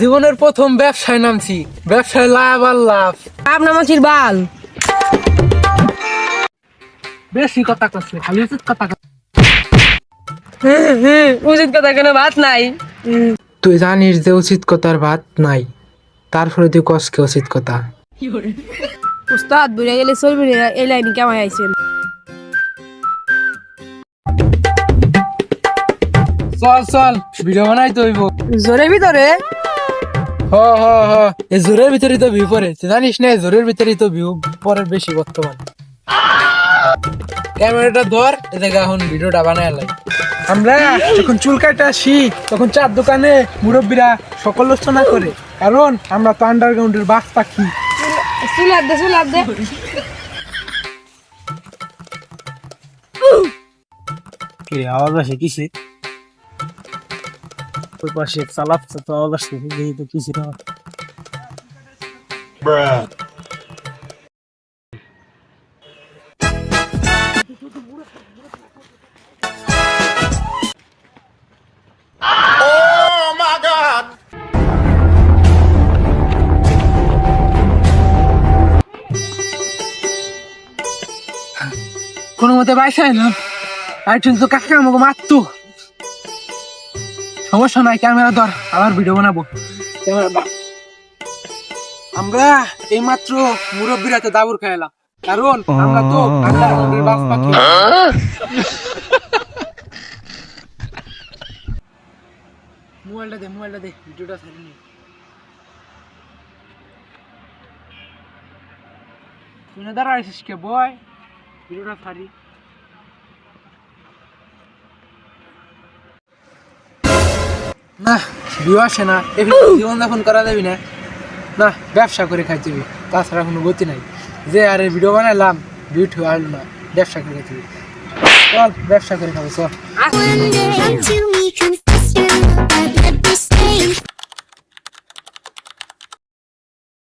জীবনের প্রথম ব্যবসায় নামছি। ব্যবসায় লাভ আর লাভ। আপনার মাছির বাল। বেশি কথা করছে খালি উচিত কথা কচ্ছে। উচিত কথা কেন ভাত নাই। তুই জানিস যে উচিত কথার ভাত নাই তারপরে তুই কসকে উচিত কথা। উস্তাদ বুড়ে গেলে চলবে এই লাইনে কেমন আইছেন? চল চল ভিডিও বানাই তো হইব। জোরে ভিতরে? হ হ হ। এই জোরের ভিতরে তো ভিউ পরে তুই জানিস না জোরের ভিতরেই তো ভিউ বেশি বর্তমান। ক্যামেরাটা ধর এ এখন ভিডিওটা বানায় লাই আমরা যখন চুল কাটে আসি তখন চার দোকানে মুরব্বীরা সকল আলোচনা করে। কারণ আমরা তো আন্ডারগ্রাউন্ডের বাস পাখি। চুলার দে চুলার দে আওয়াজ আসে কিসে? ওই পাশে চালাচ্ছে, তো আওয়াজ আসছে দেখি তো কিসে না। কোনো মতে বাইসায় না? আরেকজন তো কাকে আমাকে মারতো? সমস্যা নাই, ক্যামেরা ধর, আবার ভিডিও বানাবো। আমরা এই মাত্র মুরব্বীরা তো দাবুর খাইলাম কারণ আমরা তো মোবাইলটা দে মোবাইলটা দে, ভিডিওটা ছাড়ি নি তুই দাঁড়া আছিস কে? বয়, ভিডিওটা ছাড়ি না বিয়ে আসে না জীবন যাপন করা যাবি না। না ব্যবসা করে হবে তাছাড়া কোনো গতি নাই। যে আরে ভিডিও বানাইলাম ভিউ ঠু আসলো না ব্যবসা করে খাইতে চল ব্যবসা করে খাব চল।